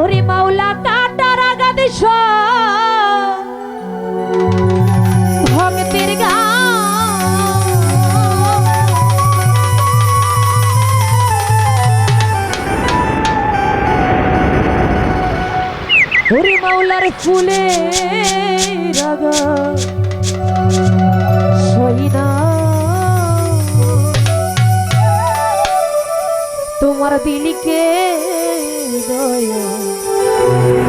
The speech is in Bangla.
ওরে মাওলা কাটার আগাদ ভক্তের ওরে মাওলার ফুলে রাগা। তোমার দিলকে loyal.